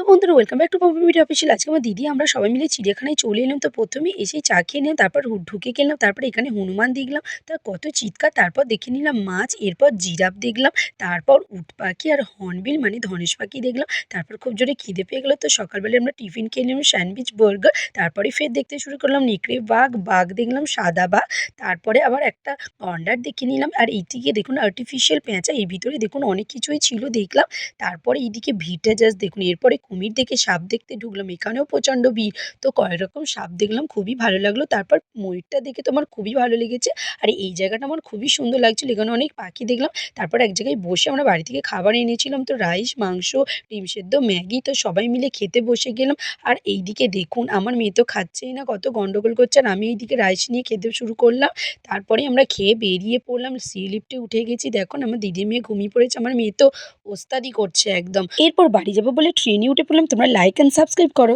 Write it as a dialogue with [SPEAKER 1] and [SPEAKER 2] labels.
[SPEAKER 1] Hello বন্ধুরা welcome back to Pompi media official আজকে আমার দিদি, আমরা সবাই মিলে চিড়িয়াখানায় চলে এলাম। তো প্রথমে এসেই চা খেয়ে নিলাম, তারপর ঢুকে গেলাম, তারপর এখানে হনুমান দেখলাম। তার কত চিৎকার, তারপর দেখে নিলাম মাছ, এরপর জিরাফ দেখলাম, তারপর উট পাখি আর হর্নবিল মানে ধনেশ পাখি দেখলাম। তারপর খুব জোরে খিদে পেয়ে গেলো, তো সকালবেলা আমরা টিফিন খেয়ে নিলাম, স্যান্ডউইচ, বার্গার, তারপরে ফের দেখতে শুরু করলাম নেকড়ে বাঘ বাঘ দেখলাম সাদা বাঘ, তারপরে আবার একটা গন্ডার দেখে নিলাম। আর এইদিকে দেখুন আর্টিফিশিয়াল পেঁচা এর ভিতরে দেখুন অনেক কিছুই ছিল, দেখলাম। তারপরে এইদিকে ভিড়টা জাস্ট দেখুন, এরপরে কুমির দেখে সাপ দেখতে ঢুকলাম, এখানেও প্রচণ্ড ভিড়। তো কয়েক রকম সাপ দেখলাম, খুবই ভালো লাগল। তারপর ময়ূরটা দেখে তো আমার খুবই ভালো লেগেছে। আর, এই জায়গাটা আমার খুবই সুন্দর লাগছিল। এখানে অনেক পাখি দেখলাম। তারপর এক জায়গায় বসে আমরা বাড়ি থেকে খাবার এনেছিলাম। তো রাইস, মাংস, ডিম সেদ্ধ, ম্যাগি, তো সবাই মিলে খেতে বসে গেলাম। আর এইদিকে দেখুন, আমার মেয়ে তো খাচ্ছেই না, কত গন্ডগোল করছে। আর আমি এইদিকে রাইস নিয়ে খেতে শুরু করলাম। তারপরে আমরা খেয়ে বেরিয়ে পড়লাম, সি লিফটে উঠে গেছি। দেখুন, আমার দিদি মেয়ে ঘুমিয়ে পড়েছে। আমার মেয়ে তো ওস্তাদি করছে একদম। এরপর বাড়ি যাব বলে ট্রেনে উঠে পড়লাম তোমরা লাইক অ্যান্ড সাবস্ক্রাইব করো।